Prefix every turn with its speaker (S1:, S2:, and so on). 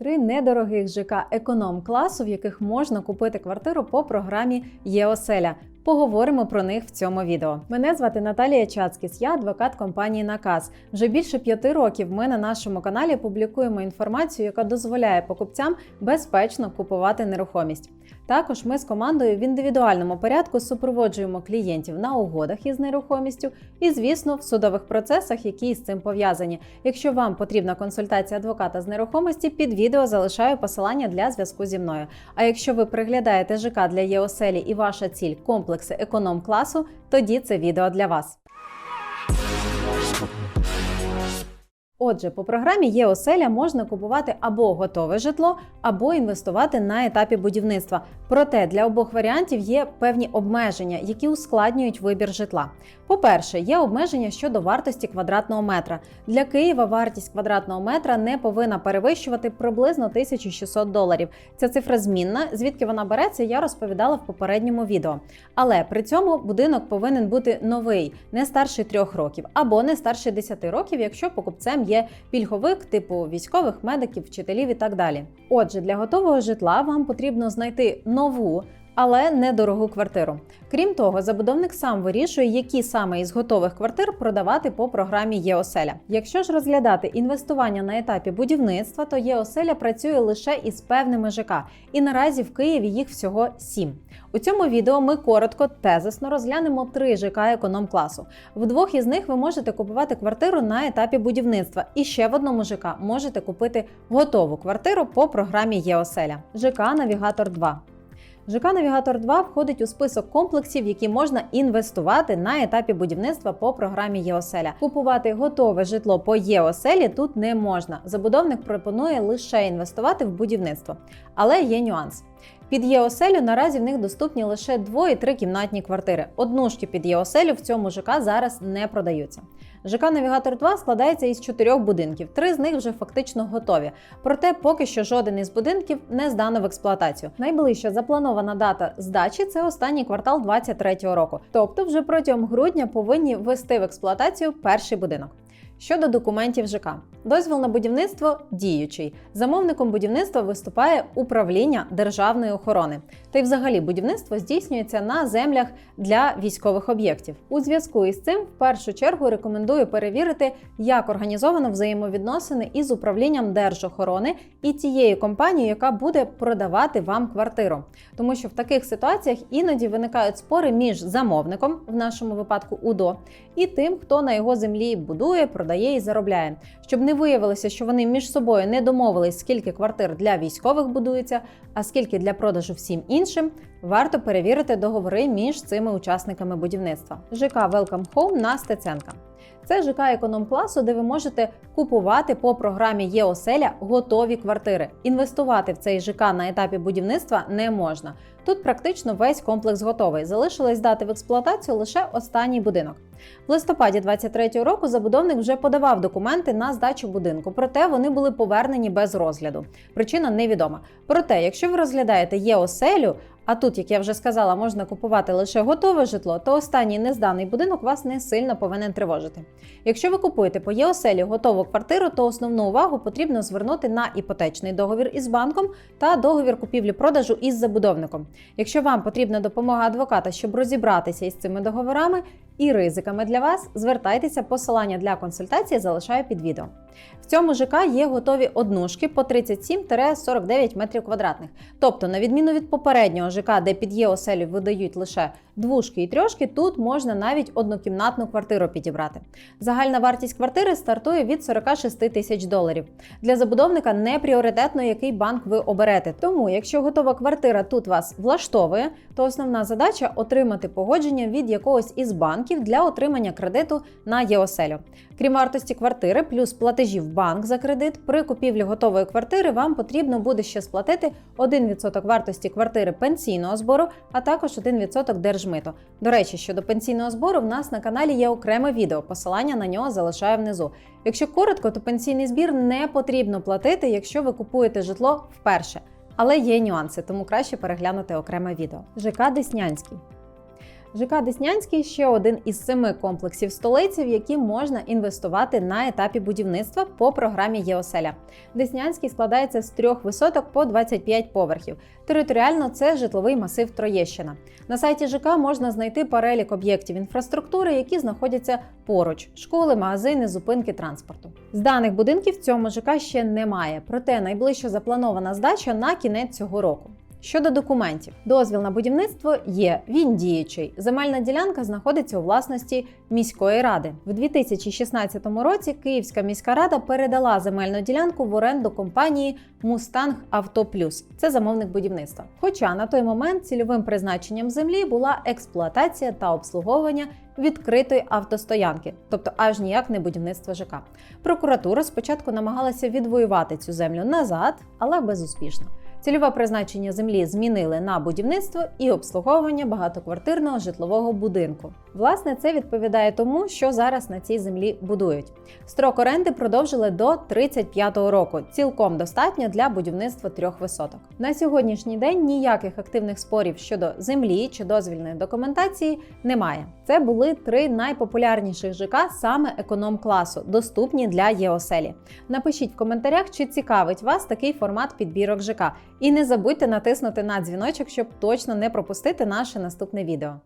S1: Три недорогих ЖК економ класу, в яких можна купити квартиру по програмі ЄОселя. Поговоримо про них в цьому відео. Мене звати Наталія Чацкіс, я адвокат компанії Наказ. Вже більше п'яти років ми на нашому каналі публікуємо інформацію, яка дозволяє покупцям безпечно купувати нерухомість. Також ми з командою в індивідуальному порядку супроводжуємо клієнтів на угодах із нерухомістю і, звісно, в судових процесах, які з цим пов'язані. Якщо вам потрібна консультація адвоката з нерухомості, під відео залишаю посилання для зв'язку зі мною. А якщо ви приглядаєте ЖК для ЄОселі і ваша ціль комплекси економ класу, тоді це відео для вас. Отже, по програмі ЄОселя можна купувати або готове житло, або інвестувати на етапі будівництва. Проте для обох варіантів є певні обмеження, які ускладнюють вибір житла. По-перше, є обмеження щодо вартості квадратного метра. Для Києва вартість квадратного метра не повинна перевищувати приблизно 1600 доларів. Ця цифра змінна, звідки вона береться, я розповідала в попередньому відео. Але при цьому будинок повинен бути новий, не старший трьох років, або не старший 10 років, якщо покупцем є пільговик типу військових, медиків, вчителів і так далі. Отже, для готового житла вам потрібно знайти нову. Але недорогу квартиру. Крім того, забудовник сам вирішує, які саме із готових квартир продавати по програмі ЄОселя. Якщо ж розглядати інвестування на етапі будівництва, то ЄОселя працює лише із певними ЖК, і наразі в Києві їх всього сім. У цьому відео ми коротко тезисно розглянемо три ЖК економ класу. В двох із них ви можете купувати квартиру на етапі будівництва, і ще в одному ЖК можете купити готову квартиру по програмі ЄОселя. ЖК Навігатор 2. ЖК Навігатор 2 входить у список комплексів, які можна інвестувати на етапі будівництва по програмі ЄОселя. Купувати готове житло по ЄОселі тут не можна. Забудовник пропонує лише інвестувати в будівництво. Але є нюанс. Під ЄОселю наразі в них доступні лише дво- і трикімнатні квартири. Однушки під ЄОселю в цьому ЖК зараз не продаються. ЖК Навігатор 2 складається із чотирьох будинків. Три з них вже фактично готові. Проте поки що жоден із будинків не здано в експлуатацію. Найближча запланована дата здачі це останній квартал 2023 року. Тобто, вже протягом грудня повинні ввести в експлуатацію перший будинок. Щодо документів ЖК, дозвіл на будівництво діючий. Замовником будівництва виступає управління державної охорони. Та й взагалі будівництво здійснюється на землях для військових об'єктів. У зв'язку із цим, в першу чергу, рекомендую перевірити, як організовано взаємовідносини із управлінням держохорони і тією компанією, яка буде продавати вам квартиру. Тому що в таких ситуаціях іноді виникають спори між замовником, в нашому випадку УДО, і тим, хто на його землі будує, продає і заробляє. Щоб не виявилося, що вони між собою не домовились, скільки квартир для військових будується, а скільки для продажу всім іншим, варто перевірити договори між цими учасниками будівництва. ЖК Welcome Home на Стеценка. Це ЖК економ класу, де ви можете купувати по програмі ЄОселя готові квартири. Інвестувати в цей ЖК на етапі будівництва не можна. Тут практично весь комплекс готовий. Залишилось дати в експлуатацію лише останній будинок. В листопаді 2023 року забудовник вже подавав документи на здачу будинку, проте вони були повернені без розгляду. Причина невідома. Проте, якщо ви розглядаєте ЄОселю, а тут, як я вже сказала, можна купувати лише готове житло, то останній незданий будинок вас не сильно повинен тривожити. Якщо ви купуєте по ЄОселі готову квартиру, то основну увагу потрібно звернути на іпотечний договір із банком та договір купівлі-продажу із забудовником. Якщо вам потрібна допомога адвоката, щоб розібратися із цими договорами і ризиками для вас, звертайтеся, посилання для консультації залишаю під відео. В цьому ЖК є готові однушки по 37-49 метрів квадратних. Тобто, на відміну від попереднього ЖК, де під ЄОселю видають лише двушки і трьошки, тут можна навіть однокімнатну квартиру підібрати. Загальна вартість квартири стартує від 46 тисяч доларів. Для забудовника не пріоритетно, який банк ви оберете. Тому, якщо готова квартира тут вас влаштовує, то основна задача отримати погодження від якогось із банків для отримання кредиту на ЄОселю. Крім вартості квартири, плюс платежі в банк за кредит, при купівлі готової квартири вам потрібно буде ще сплатити 1% вартості квартири пенсійного збору, а також 1% держмиту. До речі, щодо пенсійного збору, в нас на каналі є окреме відео. Посилання на нього залишаю внизу. Якщо коротко, то пенсійний збір не потрібно платити, якщо ви купуєте житло вперше. Але є нюанси, тому краще переглянути окреме відео. ЖК Деснянський. ЖК Деснянський ще один із семи комплексів столиці, в які можна інвестувати на етапі будівництва по програмі ЄОСЕЛЯ. Деснянський складається з трьох висоток по 25 поверхів. Територіально це житловий масив Троєщина. На сайті ЖК можна знайти перелік об'єктів інфраструктури, які знаходяться поруч: школи, магазини, зупинки транспорту. З даних будинків цьому ЖК ще немає, проте найближча запланована здача на кінець цього року. Щодо документів, дозвіл на будівництво є, він діючий. Земельна ділянка знаходиться у власності міської ради. В 2016 році Київська міська рада передала земельну ділянку в оренду компанії Мустанг Авто Плюс. Це замовник будівництва. Хоча на той момент цільовим призначенням землі була експлуатація та обслуговування відкритої автостоянки, тобто аж ніяк не будівництво ЖК. Прокуратура спочатку намагалася відвоювати цю землю назад, але безуспішно. Цільове призначення землі змінили на будівництво і обслуговування багатоквартирного житлового будинку. Власне, це відповідає тому, що зараз на цій землі будують. Строк оренди продовжили до 35-го року. Цілком достатньо для будівництва трьох висоток. На сьогоднішній день ніяких активних спорів щодо землі чи дозвільної документації немає. Це були три найпопулярніших ЖК саме економ-класу, доступні для ЄОСЕЛі. Напишіть в коментарях, чи цікавить вас такий формат підбірок ЖК. І не забудьте натиснути на дзвіночок, щоб точно не пропустити наше наступне відео.